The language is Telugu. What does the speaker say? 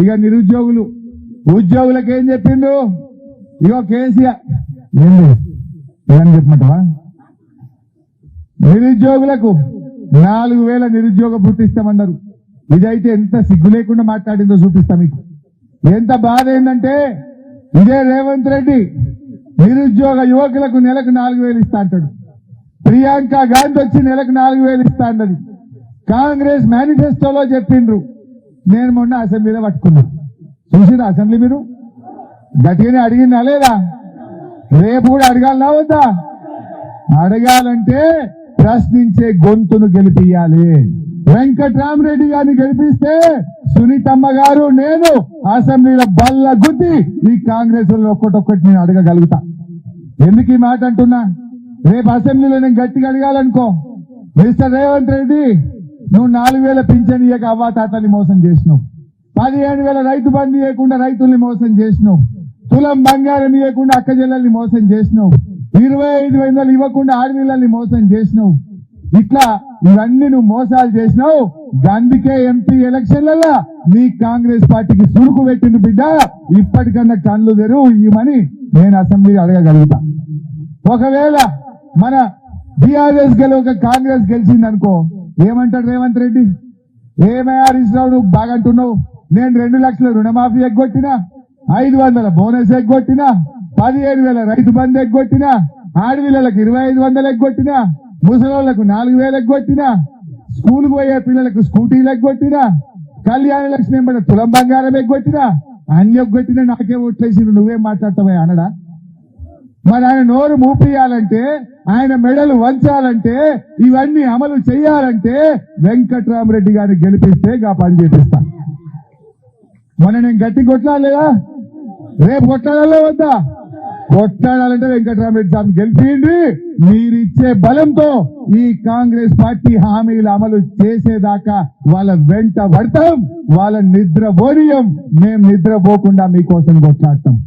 ఇక నిరుద్యోగులు ఉద్యోగులకు ఏం చెప్పిండ్రు? ఇగో కేసీఆర్ ఏంది? ఏమని చెప్పమంటావా? నిరుద్యోగులకు నాలుగు వేల నిరుద్యోగ భృతి ఇదైతే ఎంత సిగ్గు లేకుండా మాట్లాడిందో చూపిస్తా మీకు. ఎంత బాధ ఏంటంటే ఇదే రేవంత్ రెడ్డి నిరుద్యోగ యువకులకు నెలకు నాలుగు వేలు ఇస్తా అంటాడు. ప్రియాంక గాంధీ వచ్చి నెలకు నాలుగు వేలు ఇస్తా అన్నది. కాంగ్రెస్ మేనిఫెస్టోలో చెప్పిండ్రు. నేను మొన్న అసెంబ్లీలో పట్టుకున్నా. చూసిరా అసెంబ్లీ మీరు? గట్టిగానే అడిగినా లేదా? రేపు కూడా అడగాలనా వద్దా? అడగాలంటే ప్రశ్నించే గొంతును గెలిపియాలి వెంకట్రామరెడ్డి గారిని గెలిపిస్తే సునీతమ్మ గారు నేను అసెంబ్లీలో బల్ల గుద్ది ఈ కాంగ్రెస్ ఒక్కటొక్కటి నేను అడగగలుగుతా. ఎందుకు ఈ మాట అంటున్నా? రేపు అసెంబ్లీలో నేను గట్టిగా అడగాలనుకో. మిస్టర్ రేవంత్ రెడ్డి నువ్వు నాలుగు వేల పింఛన్ ఇయ్యక అవ్వాతాతని మోసం చేసినావు. పదిహేను వేల రైతు బంధు ఇవ్వకుండా రైతుల్ని మోసం చేసినావు. తులం బంగారం ఇవ్వకుండా అక్క మోసం చేసినావు. ఇరవై ఐదు వందలు ఇవ్వకుండా ఆడపిల్లల్ని మోసం చేసినావు. ఇట్లా ఇవన్నీ నువ్వు మోసాలు చేసినావు. అందుకే ఎంపీ ఎలక్షన్లలో నీ కాంగ్రెస్ పార్టీకి సురుకు పెట్టిన బిడ్డ. ఇప్పటికన్నా కళ్ళు తెరువు ఇవ్వమని నేను అసెంబ్లీ అడగగలుగుతా. ఒకవేళ మన బీఆర్ఎస్ గెలవక కాంగ్రెస్ గెలిచిందనుకో ఏమంటాడు రేవంత్ రెడ్డి? ఏమయ్యా హరీశ్రావు నువ్వు బాగంటున్నావు నేను రెండు లక్షల రుణమాఫీ ఎగ్గొట్టినా ఐదు వందల బోనస్ ఎగ్గొట్టినా పదిహేను వేల రైతు బంధు ఎగ్గొట్టినా ఆడపిల్లలకు ఇరవై ఐదు వందలు ఎగ్గొట్టినా ముసలోళ్ళకు నాలుగు వేలు ఎగ్గొట్టినా స్కూల్ పోయే పిల్లలకు స్కూటీలు ఎగ్గొట్టినా కళ్యాణ లక్ష్మి తులం బంగారం ఎగ్గొట్టినా అన్ని ఎగ్గొట్టినా నాకే ఓట్లేసి నువ్వేం మాట్లాడతావా అనడా మరి ఆయన నోరు మూపియాలంటే ఆయన మెడలు వంచాలంటే ఇవన్నీ అమలు చేయాలంటే వెంకట్రామరెడ్డి గారిని గెలిపిస్తే గా పని చేపిస్తా. మొన్న నేను గట్టి కొట్లాడలేదా రేపు కొట్లాడాలో వద్దా? కొట్లాడాలంటే వెంకట్రామరెడ్డి స్వామి గెలిపిండి మీరిచ్చే బలంతో ఈ కాంగ్రెస్ పార్టీ హామీలు అమలు చేసేదాకా వాళ్ళ వెంట పడతాం. వాళ్ళ నిద్ర పోనీయం. మేం నిద్రపోకుండా మీకోసం కొట్లాడతాం.